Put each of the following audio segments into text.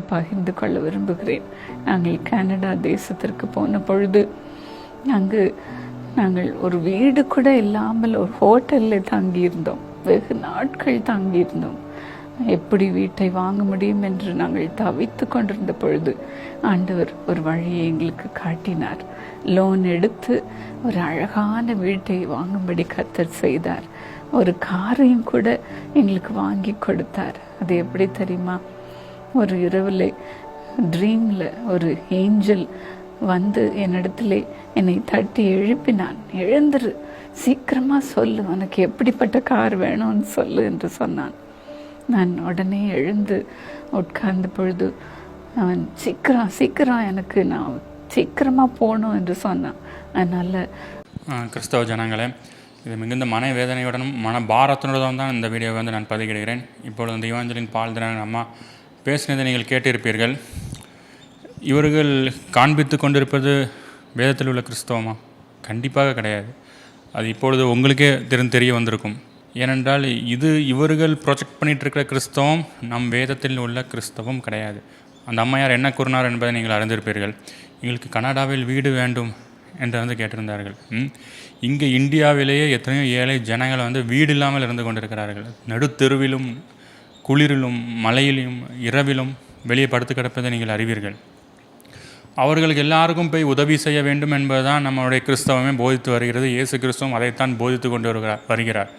பகிர்ந்து கொள்ள விரும்புகிறேன். நாங்கள் கனடா தேசத்திற்கு போன பொழுது அங்கு நாங்கள் ஒரு வீடு கூட இல்லாமல் ஒரு ஹோட்டலில் தங்கியிருந்தோம். வெகு நாட்கள் தங்கியிருந்தோம். எப்படி வீட்டை வாங்க முடியும் என்று நாங்கள் தவித்து கொண்டிருந்த பொழுது ஆண்டவர் ஒரு வழியை எங்களுக்கு காட்டினார். லோன் எடுத்து ஒரு அழகான வீட்டை வாங்கும்படி கத்தர் செய்தார். ஒரு காரையும் கூட எங்களுக்கு வாங்கி கொடுத்தார். அது எப்படி தெரியுமா? ஒரு இரவில் ட்ரீமில் ஒரு ஏஞ்சல் வந்து என்னிடத்துல என்னை தட்டி எழுப்பினான். எழுந்துரு சீக்கிரமாக சொல்லு உனக்கு எப்படிப்பட்ட கார் வேணும்னு சொல்லு என்று சொன்னான். நான் உடனே எழுந்து உட்கார்ந்த பொழுது அவன் சீக்கிரம் சீக்கிரம் எனக்கு நான் சீக்கிரமாக போகணும் என்று சொன்னான். அதனால் கிறிஸ்தவ ஜனங்களே இது மிகுந்த மன வேதனையுடனும் மன பாரத்துடன் தான் இந்த வீடியோவை வந்து நான் பதிவிடுகிறேன். இப்பொழுது இந்த இவாஞ்சலின் பால் தினம் அம்மா பேசினதை நீங்கள் கேட்டிருப்பீர்கள். இவர்கள் காண்பித்து கொண்டிருப்பது வேதத்தில் உள்ள கிறிஸ்தவமா? கண்டிப்பாக கிடையாது. அது இப்பொழுது உங்களுக்கே திறன் தெரிய வந்திருக்கும். ஏனென்றால் இது இவர்கள் ப்ரொஜெக்ட் பண்ணிகிட்டு இருக்கிற கிறிஸ்தவம் நம் வேதத்தில் உள்ள கிறிஸ்தவம் கிடையாது. அந்த அம்மையார் என்ன கூறினார் என்பதை நீங்கள் அறிந்திருப்பீர்கள். எங்களுக்கு கனடாவில் வீடு வேண்டும் என்று வந்து கேட்டிருந்தார்கள். இங்கே இந்தியாவிலேயே எத்தனையோ ஏழை ஜனங்கள் வந்து வீடு இல்லாமல் இருந்து கொண்டிருக்கிறார்கள். நடுத்தெருவிலும் குளிரிலும் மழையிலும் இரவிலும் வெளியே படுத்து கிடப்பதை நீங்கள் அறிவீர்கள். அவர்களுக்கு எல்லாருக்கும் போய் உதவி செய்ய வேண்டும் என்பதுதான் நம்மளுடைய கிறிஸ்தவமே போதித்து வருகிறது. இயேசு கிறிஸ்தவம் அதைத்தான் போதித்து கொண்டு வருகிறார் வருகிறார்.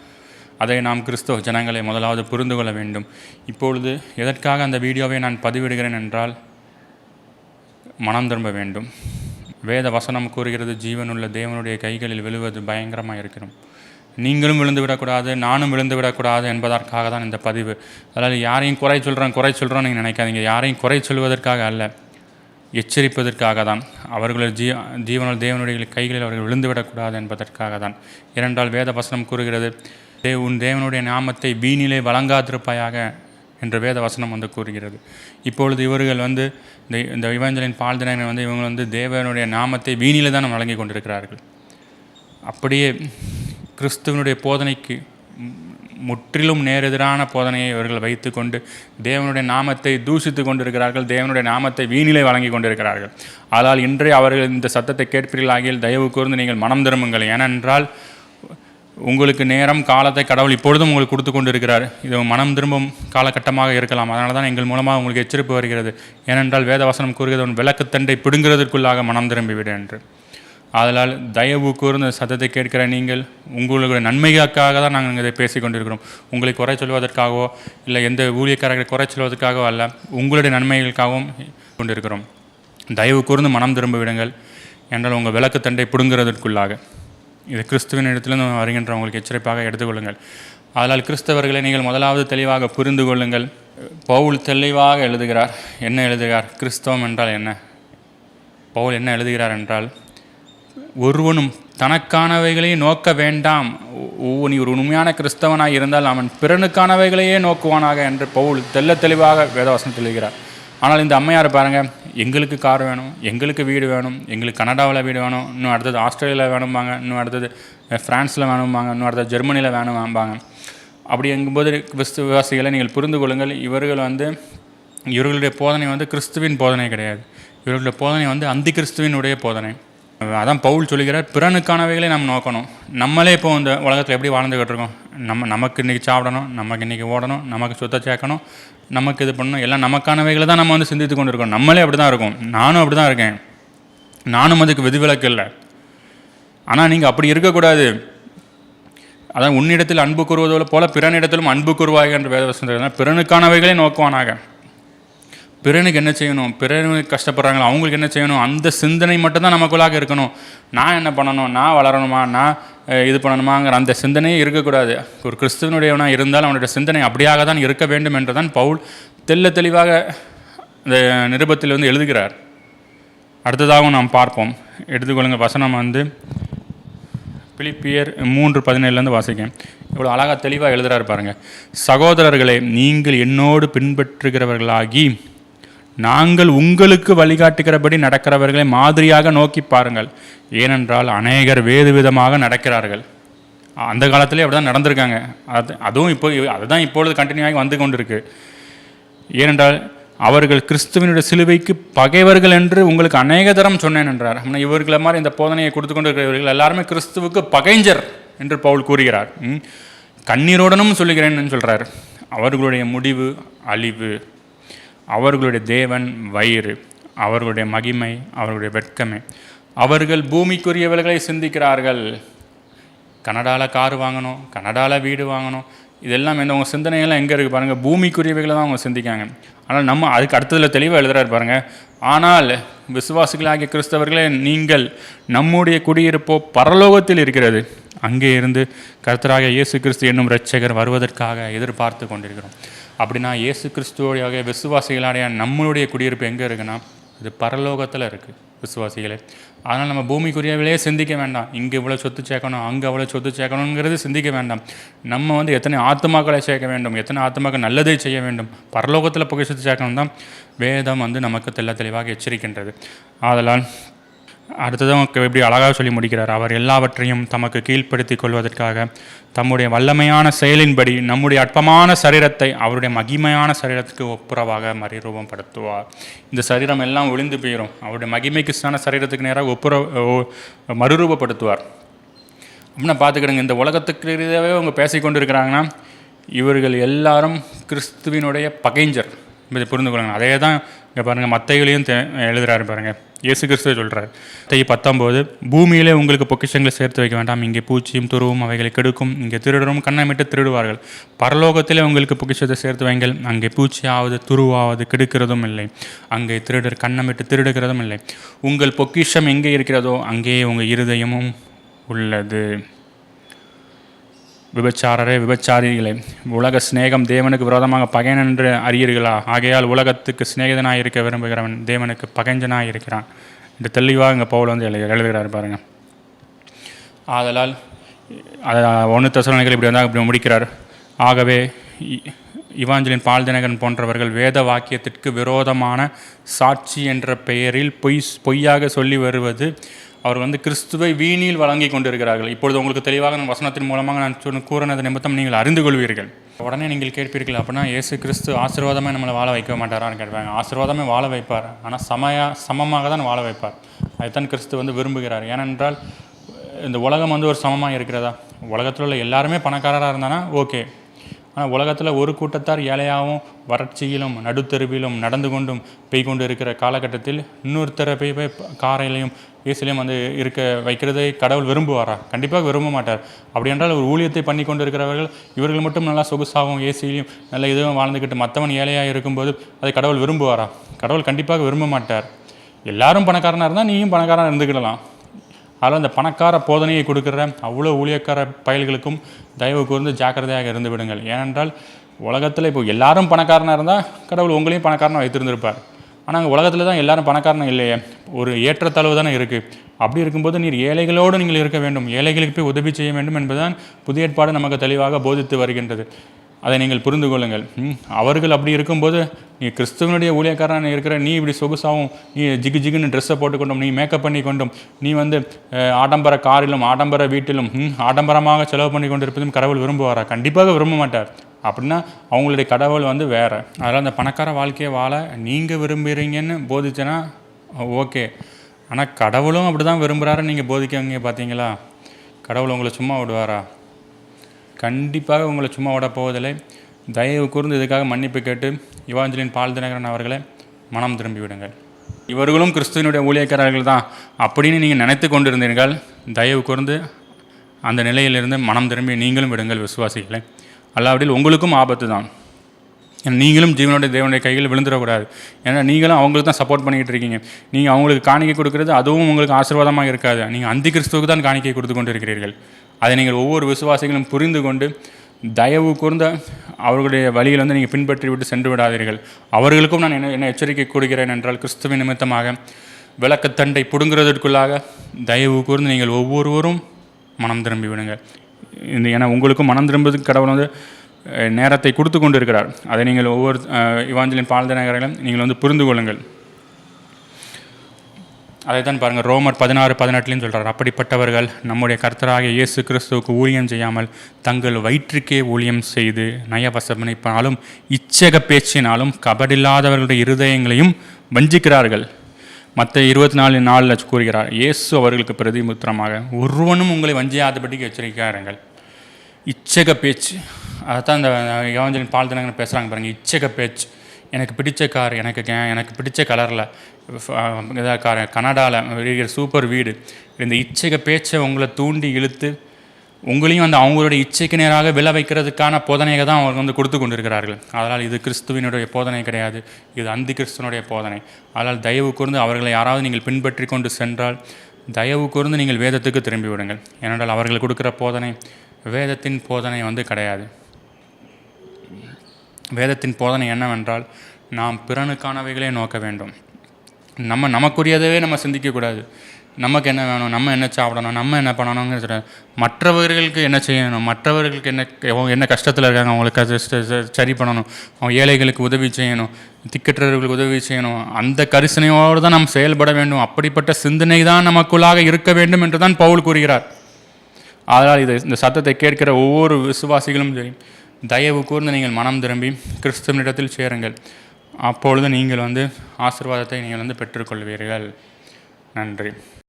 அதை நாம் கிறிஸ்தவ ஜனங்களை முதலாவது புரிந்து கொள்ள வேண்டும். இப்பொழுது எதற்காக அந்த வீடியோவை நான் பதிவிடுகிறேன் என்றால் மனம் திரும்ப வேண்டும். வேத வசனம் கூறுகிறது ஜீவனுள்ள தேவனுடைய கைகளில் விழுவது பயங்கரமாக இருக்கிறோம் நீங்களும் விழுந்து விடக்கூடாது நானும் விழுந்து விடக்கூடாது என்பதற்காக தான் இந்த பதிவு. அதாவது யாரையும் குறை சொல்கிறோம் குறை சொல்கிறோம் நீங்கள் நினைக்காதீங்க. யாரையும் குறை சொல்வதற்காக அல்ல எச்சரிப்பதற்காக தான் அவர்களது ஜீ ஜீவனால் தேவனுடைய கைகளில் அவர்கள் விழுந்து விடக்கூடாது என்பதற்காக தான் இரண்டால் வேத வசனம் கூறுகிறது தே உன் தேவனுடைய நாமத்தை வீணிலே வழங்காதிருப்பாயாக என்ற வேத வசனம் வந்து கூறுகிறது. இப்பொழுது இவர்கள் வந்து இந்த இந்த இவஞ்சலின் பால்தினங்கள் வந்து இவங்க வந்து தேவனுடைய நாமத்தை வீணிலே தான் வழங்கி கொண்டிருக்கிறார்கள். அப்படியே கிறிஸ்துவனுடைய போதனைக்கு முற்றிலும் நேரெதிரான போதனையை இவர்கள் வைத்துக்கொண்டு தேவனுடைய நாமத்தை தூஷித்து கொண்டிருக்கிறார்கள் தேவனுடைய நாமத்தை வீணிலை வழங்கி கொண்டிருக்கிறார்கள். ஆனால் இன்றே அவர்கள் இந்த சத்தத்தை கேட்பீர்களாகியில் தயவு கூர்ந்து நீங்கள் மனம் திரும்புங்கள். ஏனென்றால் உங்களுக்கு நேரம் காலத்தை கடவுள் இப்பொழுதும் உங்களுக்கு கொடுத்து கொண்டு இருக்கிறார் இது மனம் திரும்பும் காலகட்டமாக இருக்கலாம். அதனால தான் எங்கள் மூலமாக உங்களுக்கு எச்சரிப்பு வருகிறது. ஏனென்றால் வேதவசனம் கூறுகிறது உன் விளக்குத்தண்டை பிடுங்குறதற்குள்ளாக மனம் திரும்பிவிடு என்று. அதனால் தயவு கூர்ந்த சத்தத்தை கேட்கிற நீங்கள் உங்களுடைய நன்மைகளுக்காக தான் நாங்கள் இதை பேசி கொண்டிருக்கிறோம். உங்களை குறை சொல்வதற்காகவோ இல்லை எந்த ஊழியக்காரர்களை குறை சொல்வதற்காகவோ அல்ல உங்களுடைய நன்மைகளுக்காகவும் கொண்டிருக்கிறோம். தயவு கூர்ந்து மனம் திரும்ப விடுங்கள் என்றால் உங்கள் விளக்கு தண்டை பிடுங்குறதற்குள்ளாக. இது கிறிஸ்துவின் இடத்திலிருந்து வருகின்ற உங்களுக்கு எச்சரிப்பாக எடுத்துக்கொள்ளுங்கள். அதனால் கிறிஸ்தவர்களை நீங்கள் முதலாவது தெளிவாக புரிந்து கொள்ளுங்கள். பவுல் தெளிவாக எழுதுகிறார். என்ன எழுதுகிறார்? கிறிஸ்தவம் என்றால் என்ன? பவுல் என்ன எழுதுகிறார் என்றால் ஒருவனும் தனக்கானவைகளையே நோக்க வேண்டாம். ஓ நீ ஒரு உண்மையான கிறிஸ்தவனாக இருந்தால் அவன் பிறனுக்கானவைகளையே நோக்குவானாக என்று பவுல் தெள்ள தெளிவாக வேதவாசனம் எழுதுகிறார் ஆனால் இந்த அம்மையார் பாருங்கள் எங்களுக்கு கார் வேணும் எங்களுக்கு வீடு வேணும் எங்களுக்கு கனடாவில் வீடு வேணும் இன்னும் அடுத்தது ஆஸ்திரேலியாவில் வேணும்பாங்க இன்னும் அடுத்தது ஃப்ரான்ஸில் வேணும்பாங்க இன்னும் அடுத்தது ஜெர்மனியில் வேணும்பாங்க. அப்படி எங்கும்போது விவசாயிகளை நீங்கள் புரிந்து கொள்ளுங்கள் இவர்கள் வந்து இவர்களுடைய போதனை வந்து கிறிஸ்துவின் போதனை கிடையாது. இவர்களுடைய போதனை வந்து அந்தி கிறிஸ்துவினுடைய போதனை. அதான் பவுல் சொல்லுகிறார் பிறனுக்கானவைகளை நம்ம நோக்கணும். நம்மளே இப்போ இந்த உலகத்தில் எப்படி வாழ்ந்துக்கிட்டு இருக்கோம்? நம்ம நமக்கு இன்றைக்கி சாப்பிடணும் நமக்கு இன்றைக்கி ஓடணும் நமக்கு சுத்த சேர்க்கணும் நமக்கு இது பண்ணணும் எல்லாம் நமக்கானவைகளை தான் நம்ம வந்து சிந்தித்து கொண்டு இருக்கோம் நம்மளே அப்படி தான் இருக்கும். நானும் அப்படி தான் இருக்கேன். நானும் அதுக்கு விதிவிலக்கு இல்லை. ஆனால் நீங்கள் அப்படி இருக்கக்கூடாது. அதான் உன்னிடத்தில் அன்பு கூறுவதோ போல பிறனிடத்திலும் அன்பு கூறுவாய் என்று வேதவசனம் பிறனுக்கானவைகளை நோக்குவானாக. பிறனுக்கு என்ன செய்யணும்? பிறனுக்கு கஷ்டப்படுறாங்களோ அவங்களுக்கு என்ன செய்யணும்? அந்த சிந்தனை மட்டும்தான் நமக்குள்ளாக இருக்கணும். நான் என்ன பண்ணணும்? நான் வளரணுமா? நான் இது பண்ணணுமாங்கிற அந்த சிந்தனையே இருக்கக்கூடாது. ஒரு கிறிஸ்துவனுடையவனாக இருந்தால் அவனுடைய சிந்தனை அப்படியாக தான் இருக்க வேண்டும் என்று தான் பவுல் தெல்ல தெளிவாக இந்த நிருபத்தில் வந்து எழுதுகிறார். அடுத்ததாகவும் நாம் பார்ப்போம். எடுத்துக்கொள்ளுங்கள் வசனம் வந்து பிலிப்பியர் மூன்று பதினேழுலேருந்து வாசிக்கேன் இவ்வளோ அழகாக தெளிவாக எழுதுகிறார் பாருங்கள் சகோதரர்களை நீங்கள் என்னோடு பின்பற்றுகிறவர்களாகி நாங்கள் உங்களுக்கு வழிகாட்டுகிறபடி நடக்கிறவர்களை மாதிரியாக நோக்கி பாருங்கள். ஏனென்றால் அநேகர் வேறு விதமாக நடக்கிறார்கள். அந்த காலத்திலே அப்படி தான் நடந்திருக்காங்க. அது அதுவும் இப்போ அதுதான் இப்பொழுது கண்டினியூ ஆகி வந்து கொண்டிருக்கு. ஏனென்றால் அவர்கள் கிறிஸ்துவனுடைய சிலுவைக்கு பகைவர்கள் என்று உங்களுக்கு அநேக தரம் சொன்னேன் என்றார். ஆனால் இவர்களை மாதிரி இந்த போதனையை கொடுத்து கொண்டு இருக்கிறவர்கள் எல்லாருமே கிறிஸ்துவுக்கு பகைஞ்சர் என்று பவுல் கூறுகிறார். கண்ணீருடனும் கண்ணீரோடனும் சொல்லுகிறேன்னு சொல்கிறார் அவர்களுடைய முடிவு அழிவு அவர்களுடைய தேவன் வயிறு அவர்களுடைய மகிமை அவர்களுடைய வெட்கமே. அவர்கள் பூமிக்குரியவர்களை சிந்திக்கிறார்கள். கனடாவில் கார் வாங்கணும் கனடாவில் வீடு வாங்கணும். இதெல்லாம் இந்த உங்கள் சிந்தனைகள்லாம் எங்கே இருக்குது பாருங்கள் பூமிக்குரியவைகளை தான் அவங்க சிந்திக்காங்க ஆனால் நம்ம அதுக்கு அடுத்ததில் தெளிவாக எழுதுறாரு பாருங்கள் ஆனால் விசுவாசிகளாகிய கிறிஸ்தவர்களே நீங்கள் நம்முடைய குடியிருப்போ பரலோகத்தில் இருக்கிறது. அங்கே இருந்து கர்த்தராக இயேசு கிறிஸ்து என்னும் இரட்சகர் வருவதற்காக எதிர்பார்த்து கொண்டிருக்கிறோம். அப்படின்னா இயேசு கிறிஸ்துவோடைய விசுவாசிகளாடைய நம்மளுடைய குடியிருப்பு எங்கே இருக்குன்னா இது பரலோகத்தில் இருக்குது விசுவாசிகளே. அதனால் நம்ம பூமிக்குரியவிலே சிந்திக்க வேண்டாம். இங்கே இவ்வளோ சொத்து சேர்க்கணும் அங்கே அவ்வளோ சொத்து சேர்க்கணுங்கிறது சிந்திக்க வேண்டாம். நம்ம வந்து எத்தனை ஆத்மாக்களை சேர்க்க வேண்டும் எத்தனை ஆத்மாக்கள் நல்லதை செய்ய வேண்டும் பரலோகத்தில் புகை சொத்து சேர்க்கணும் தான் வேதம் வந்து நமக்கு தெள்ள தெளிவாக எச்சரிக்கின்றது. ஆதலால் அடுத்ததும் எப்படி அழகாக சொல்லி முடிக்கிறார். அவர் எல்லாவற்றையும் தமக்கு கீழ்ப்படுத்தி கொள்வதற்காக தம்முடைய வல்லமையான செயலின்படி நம்முடைய அற்பமான சரீரத்தை அவருடைய மகிமையான சரீரத்துக்கு ஒப்புரவாக மறுரூபப்படுத்துவார் இந்த சரீரம் எல்லாம் ஒளிந்து போயிடும் அவருடைய மகிமைக்கு சான சரீரத்துக்கு நேராக ஒப்புர ஓ- மறுரூபப்படுத்துவார். அப்படின்னா பார்த்துக்கிடுங்க இந்த உலகத்துக்கு அவங்க பேசிக்கொண்டு இருக்கிறாங்கன்னா இவர்கள் எல்லாரும் கிறிஸ்துவினுடைய பகைஞ்சர் இதை புரிந்து கொள்ளுங்க. அதே தான் இங்கே பாருங்கள் மத்தைகளையும் தே எழுதுறாரு பாருங்கள் இயேசு கிறிஸ்துவ சொல்கிறார் தை பத்தொம்போது பூமியிலே உங்களுக்கு பொக்கிஷங்களை சேர்த்து வைக்க வேண்டாம். இங்கே பூச்சியும் துருவும் அவைகளை கெடுக்கும். இங்கே திருடரும் கண்ணமிட்டு திருடுவார்கள். பரலோகத்திலே உங்களுக்கு பொக்கிஷத்தை சேர்த்து வைங்கள். அங்கே பூச்சியாவது துருவாவது கெடுக்கிறதும் இல்லை. அங்கே திருடர் கண்ணமிட்டு திருடுகிறதும் இல்லை. உங்கள் பொக்கிஷம் எங்கே இருக்கிறதோ அங்கேயே உங்கள் இருதயமும் உள்ளது. விபச்சாரரே விபச்சாரிகளே உலக சிநேகம் தேவனுக்கு விரோதமாக பகையன் என்று அறியீர்களா? ஆகையால் உலகத்துக்கு சிநேகிதனாக இருக்க விரும்புகிறவன் தேவனுக்கு பகைஞ்சனாக இருக்கிறான் என்று தெளிவாக இங்கே பவுல் வந்து எழு எழுதுகிறார் பாருங்கள் ஆதலால் அதை ஒன்று தசவனைகள் இப்படி வந்தால் இப்படி முடிக்கிறார். ஆகவே இ- இவாஞ்சலின் பால்தினகன் போன்றவர்கள் வேத வாக்கியத்திற்கு விரோதமான சாட்சி என்ற பெயரில் பொய் பொய்யாக சொல்லி வருவது அவர் வந்து கிறிஸ்துவை வீணில் வழங்கி கொண்டிருக்கிறார்கள். இப்பொழுது உங்களுக்கு தெளிவாக நான் வசனத்தின் மூலமாக நான் சொன்ன கூறினது நிமித்தம் நீங்கள் அறிந்து கொள்வீர்கள். உடனே நீங்கள் கேட்பீர்கள் அப்படின்னா இயேசு கிறிஸ்து ஆசீர்வாதமே நம்மளை வாழ வைக்க மாட்டாரான்னு கேட்பாங்க. ஆசீர்வாதமே வாழ வைப்பார். ஆனால் சமயா சமமாக தான் வாழ வைப்பார். அதுதான் கிறிஸ்து வந்து விரும்புகிறார். ஏனென்றால் இந்த உலகம் வந்து ஒரு சமமாக இருக்கிறதா? உலகத்தில் உள்ள எல்லாருமே பணக்காரராக இருந்தானா? ஓகே. ஆனால் உலகத்தில் ஒரு கூட்டத்தார் ஏழையாகவும் வறட்சியிலும் நடுத்தெருவிலும் நடந்து கொண்டும் பெய் கொண்டு இருக்கிற காலகட்டத்தில் இன்னொருத்தரை போய் போய் காரையிலையும் ஏசிலையும் வந்து இருக்க வைக்கிறதை கடவுள் விரும்புவாரா? கண்டிப்பாக விரும்ப மாட்டார். அப்படி என்றால் ஒரு ஊழியத்தை பண்ணி கொண்டு இருக்கிறவர்கள் இவர்கள் மட்டும் நல்லா சொகுசாகவும் ஏசிலையும் நல்ல இதுவும் வாழ்ந்துக்கிட்டு மற்றவன் ஏழையாக இருக்கும்போது அதை கடவுள் விரும்புவாரா? கடவுள் கண்டிப்பாக விரும்ப மாட்டார். எல்லாரும் பணக்காரனாக இருந்தால் நீயும் பணக்காரனாக இருந்துக்கிடலாம் அதில் அந்த பணக்கார போதனையை கொடுக்குற அவ்வளோ ஊழியக்கார பயல்களுக்கும் தயவு கூர்ந்து ஜாக்கிரதையாக இருந்து விடுங்கள். ஏனென்றால் உலகத்தில் இப்போ எல்லாரும் பணக்காரனாக இருந்தால் கடவுள் உங்களையும் பணக்காரனாக வைத்திருந்திருப்பார். ஆனால் உலகத்தில் தான் எல்லாரும் பணக்காரனும் இல்லையே. ஒரு ஏற்றத்தாழ்வு தானே இருக்குது அப்படி இருக்கும்போது நீர் ஏழைகளோடு நீங்கள் இருக்க வேண்டும். ஏழைகளுக்கு போய் உதவி செய்ய வேண்டும் என்பதுதான் புதிய ஏற்பாடு நமக்கு தெளிவாக போதித்து வருகின்றது. அதை நீங்கள் புரிந்து கொள்ளுங்கள். அவர்கள் அப்படி இருக்கும்போது நீ கிறிஸ்துவனுடைய ஊழியக்காரன் இருக்கிற நீ இப்படி சொகுசாகவும் நீ ஜிகு ஜிகுன்னு ட்ரெஸ்ஸை போட்டுக்கொண்டும் நீ மேக்கப் பண்ணி கொண்டும் நீ வந்து ஆடம்பர காரிலும் ஆடம்பர வீட்டிலும் ம், ஆடம்பரமாக செலவு பண்ணி கொண்டிருப்பதும் கடவுள் விரும்புவாரா? கண்டிப்பாக விரும்ப மாட்டார். அப்படின்னா அவங்களுடைய கடவுள் வந்து வேறு. அதனால் அந்த பணக்கார வாழ்க்கையை வாழ நீங்கள் விரும்புகிறீங்கன்னு போதிச்சேன்னா ஓகே. ஆனால் கடவுளும் அப்படி தான் விரும்புகிறாரு நீங்கள் போதிக்கவங்க பார்த்தீங்களா கடவுள் உங்களை சும்மா விடுவாரா? கண்டிப்பாக உங்களை சும்மா விட போவதில்லை. தயவு கூர்ந்து இதுக்காக மன்னிப்பு கேட்டு இவாஞ்சலின் பால் தினகரன் அவர்களை மனம் திரும்பி விடுங்கள். இவர்களும் கிறிஸ்துவனுடைய ஊழியக்காரர்கள் தான் அப்படின்னு நீங்கள் நினைத்து கொண்டிருந்தீர்கள். தயவு கூர்ந்து அந்த நிலையிலிருந்து மனம் திரும்பி நீங்களும் விடுங்கள் விசுவாசிகளை. அல்லாவிடில் உங்களுக்கும் ஆபத்து தான். நீங்களும் ஜீவனுடைய தேவனுடைய கையில் விழுந்துடக்கூடாது. ஏன்னா நீங்களும் அவங்களுக்கு தான் சப்போர்ட் பண்ணிக்கிட்டு இருக்கீங்க. நீங்கள் அவங்களுக்கு காணிக்கை கொடுக்கறது அதுவும் உங்களுக்கு ஆசீர்வாதமாக இருக்காது. நீங்கள் அந்தி கிறிஸ்துவுக்கு தான் காணிக்கை கொடுத்து கொண்டு இருக்கிறீர்கள் அதை நீங்கள் ஒவ்வொரு விசுவாசிகளும் புரிந்து கொண்டு தயவு கூர்ந்த அவர்களுடைய வழியில் வந்து நீங்கள் பின்பற்றி விட்டு சென்று விடாதீர்கள். அவர்களுக்கும் நான் என்ன என்ன எச்சரிக்கை கொடுக்கிறேன் என்றால் கிறிஸ்துவின் நிமித்தமாக விளக்கத்தண்டை பிடுங்குறதற்குள்ளாக தயவு கூர்ந்து நீங்கள் ஒவ்வொருவரும் மனம் திரும்பி விடுங்க இந்த ஏன்னா உங்களுக்கும் மனம் திரும்புவதற்கு கடவுள் வந்து நேரத்தை கொடுத்து கொண்டு இருக்கிறார் அதை நீங்கள் ஒவ்வொரு அஹ், இவாஞ்சலின் நகரங்களும் நீங்கள் வந்து புரிந்து கொள்ளுங்கள். அதை தான் பாருங்கள் ரோமர் பதினாறு பதினெட்டுலேயும் சொல்கிறார் அப்படிப்பட்டவர்கள் நம்முடைய கர்த்தராகிய இயேசு கிறிஸ்துவுக்கு ஊழியம் செய்யாமல் தங்கள் வயிற்றுக்கே ஊழியம் செய்து நயவசமனைப்பினாலும் இச்சக பேச்சினாலும் கபடில்லாதவர்களுடைய இருதயங்களையும் வஞ்சிக்கிறார்கள். மற்ற இருபத்தி நாலு நாளில் கூறுகிறார் இயேசு அவர்களுக்கு பிரதிமுத்திரமாக ஒருவனும் உங்களை வஞ்சியாதபடிக்கு எச்சரிக்காருங்கள் இச்சக பேச்சு அதான் இந்த யோஞ்சலின் பால் தினங்கள் பேசுகிறாங்க பாருங்கள் இச்சக பேச்சு. எனக்கு பிடிச்ச கார் எனக்கு கே- எனக்கு பிடிச்ச கலரில் இதாக கார் கனடாவில் இருக்கிற சூப்பர் வீடு. இந்த இச்சக பேச்சை உங்களை தூண்டி இழுத்து உங்களையும் அந்த அவங்களுடைய இச்சைக்கு நேராக விளை வைக்கிறதுக்கான போதனையை தான் அவங்க வந்து கொடுத்து கொண்டிருக்கிறார்கள். அதனால் இது கிறிஸ்துவினுடைய போதனை கிடையாது. இது அந்தி கிறிஸ்துவனுடைய போதனை. அதனால் தயவு கூர்ந்து அவர்களை யாராவது நீங்கள் பின்பற்றி கொண்டு சென்றால் தயவு கூர்ந்து நீங்கள் வேதத்துக்கு திரும்பி விடுங்கள். ஏனென்றால் அவர்கள் கொடுக்குற போதனை வேதத்தின் போதனை வந்து கிடையாது. வேதத்தின் போதனை என்னவென்றால் நாம் பிறனுக்கானவைகளே நோக்க வேண்டும். நம்ம நமக்குரியதவே நம்ம சிந்திக்கக்கூடாது. நமக்கு என்ன வேணும் நம்ம என்ன சாப்பிடணும் நம்ம என்ன பண்ணணுங்கிற சொல்ல மற்றவர்களுக்கு என்ன செய்யணும் மற்றவர்களுக்கு என்ன என்ன கஷ்டத்தில் இருக்காங்க அவங்களுக்கு அது சரி பண்ணணும் அவங்க ஏழைகளுக்கு உதவி செய்யணும் திக்கற்றவர்களுக்கு உதவி செய்யணும் அந்த கரிசனையோடு தான் நாம் செயல்பட வேண்டும். அப்படிப்பட்ட சிந்தனை தான் நமக்குள்ளாக இருக்க வேண்டும் என்று தான் பவுல் கூறுகிறார். அதனால் இது இந்த சத்தத்தை கேட்கிற ஒவ்வொரு விசுவாசிகளும் சரி தயவு கூர்ந்து நீங்கள் மனம் திரும்பி கிறிஸ்துவனிடத்தில் சேருங்கள். அப்பொழுது நீங்கள் வந்து ஆசீர்வாதத்தை நீங்கள் வந்து பெற்றுக்கொள்வீர்கள். நன்றி.